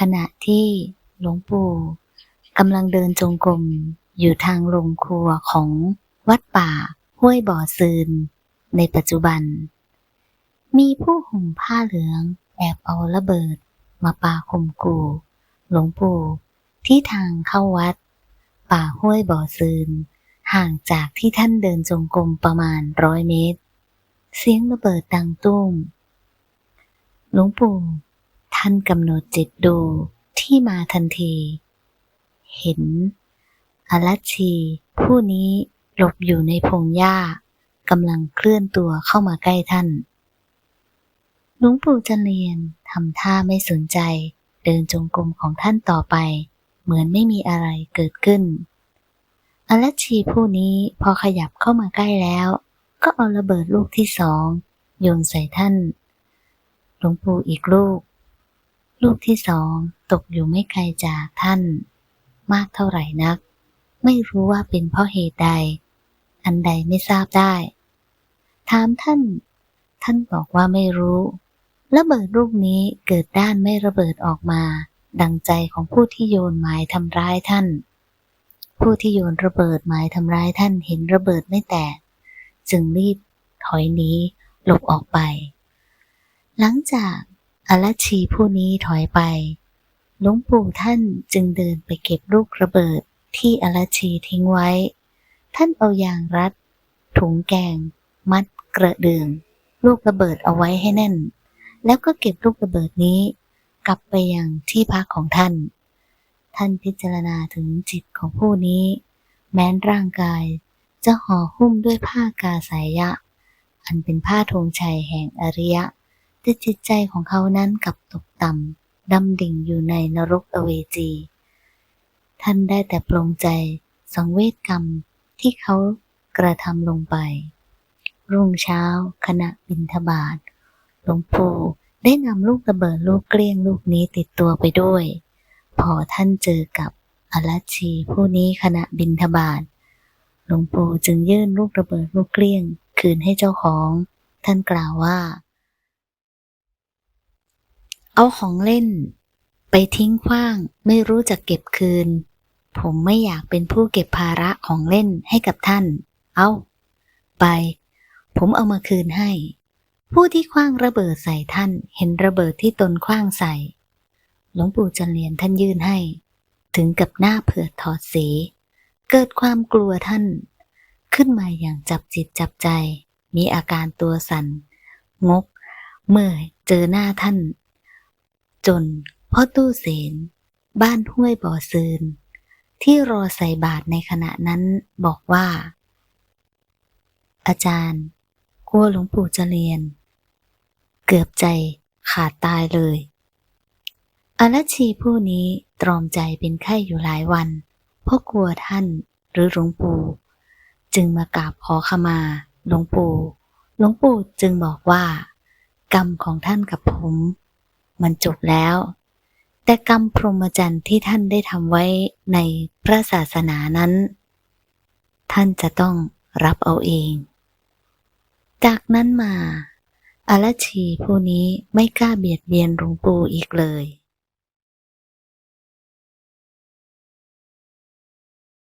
ขณะที่หลวงปู่กำลังเดินจงกรมอยู่ทางลงครัวของวัดป่าห้วยบ่อซืน ในปัจจุบัน มีผู้ห่มผ้าเหลืองแอบเอาระเบิดมาปาข่มกู หลวงปู่ที่ทางเข้าวัด ป่าห้วยบ่อซืน ห่างจากที่ท่านเดินจงกรมประมาณร้อยเมตร เสียงระเบิดดังตุ้มหลวงปู่ ท่านกำหนดจิตดูที่มาทันที เห็นอรัชี ผู้นี้หลบอยู่ในพงหญ้ากำลังเคลื่อนตัวเข้ามาใกล้ท่านหลวงปู่จันเรียนทำท่าไม่สนใจ เดินจงกรมของท่านต่อไป เหมือนไม่มีอะไรเกิดขึ้นอรัชีผู้นี้พอขยับเข้ามาใกล้แล้ว ก็เอาระเบิดลูกที่สองโยนใส่ท่านหลวงปู่อีกลูก ลูกที่สองตกอยู่ไม่ไกลจากท่าน มากเท่าไหร่นัก ไม่รู้ว่าเป็นเพราะเหตุใด อันใดไม่ทราบได้ ถามท่าน ท่านบอกว่าไม่รู้ระเบิดลูกนี้เกิดด้านไม่ระเบิดออกมา ดังใจของผู้ที่โยนหมายทำร้ายท่าน ผู้ที่โยนระเบิดหมายทำร้ายท่านเห็นระเบิดไม่แตก จึงรีบถอยหนีหลบออกไป หลังจาก อรชีผู้นี้ถอยไปหลวงปู่ท่านจึงเดินไปเก็บลูกระเบิดที่อรชีทิ้งไว้ ท่านเอายางรัด ถุงแกง มัดกระเดือง ลูกระเบิดเอาไว้ให้แน่น แล้วก็เก็บลูกระเบิดนี้ กลับไปยังที่พักของท่าน ท่านพิจารณาถึงจิตของผู้นี้ แม้นร่างกายจะห่อหุ้มด้วยผ้ากาสายยะอันเป็นผ้าธงชัยแห่งอริยะ แต่จิตใจของเขานั้นกลับตกต่ำดำดิ่งอยู่ในนรกอเวจี ท่านได้แต่ปรงใจสังเวชกรรมที่เขากระทำลงไป รุ่งเช้า ขณะบินทบาทหลวงปู่ได้นำลูกระเบิดลูกเกลี้ยงลูกนี้ติดตัวไปด้วย พอท่านเจอกับอรัชีผู้นี้ขณะบินทบาทหลวงปู่จึงยื่นลูกระเบิดลูกเกลี้ยง คืนให้เจ้าของ ท่านกล่าวว่า เอาของเล่น ไปทิ้งขว้างไม่รู้จักเก็บคืน ผมไม่อยากเป็นผู้เก็บภาระของเล่นให้กับท่าน เอาไป ผมเอามาคืนให้ ผู้ที่คว้างระเบิดใส่ท่านเห็นระเบิดที่ตนคว้างใส่ หลวงปู่จันเรียนท่านยื่นให้ ถึงกับหน้าเผือดถอดสี เกิดความกลัวท่าน ขึ้นมาอย่างจับจิตจับใจ มีอาการตัวสั่นงก เมื่อเจอหน้าท่าน จนพ่อตู้เสน บ้านห้วยบ่อซืนที่รอใส่บาตรในขณะนั้นบอกว่า อาจารย์กลัวหลวงปู่จะเรียน เกือบใจขาดตายเลยอรัชชีผู้นี้ตรอมใจเป็นไข้อยู่หลายวัน เพราะกลัวท่านหรือหลวงปู่ จึงมากราบขอขมาหลวงปู่หลวงปู่จึงบอกว่า กรรมของท่านกับผม มันจบแล้ว แต่กรรมพรหมจรรย์ที่ท่านได้ทำไว้ในพระศาสนานั้น ท่านจะต้องรับเอาเอง จากนั้นมาอรัชชีผู้นี้ไม่กล้าเบียดเบียนหลวงปู่อีกเลย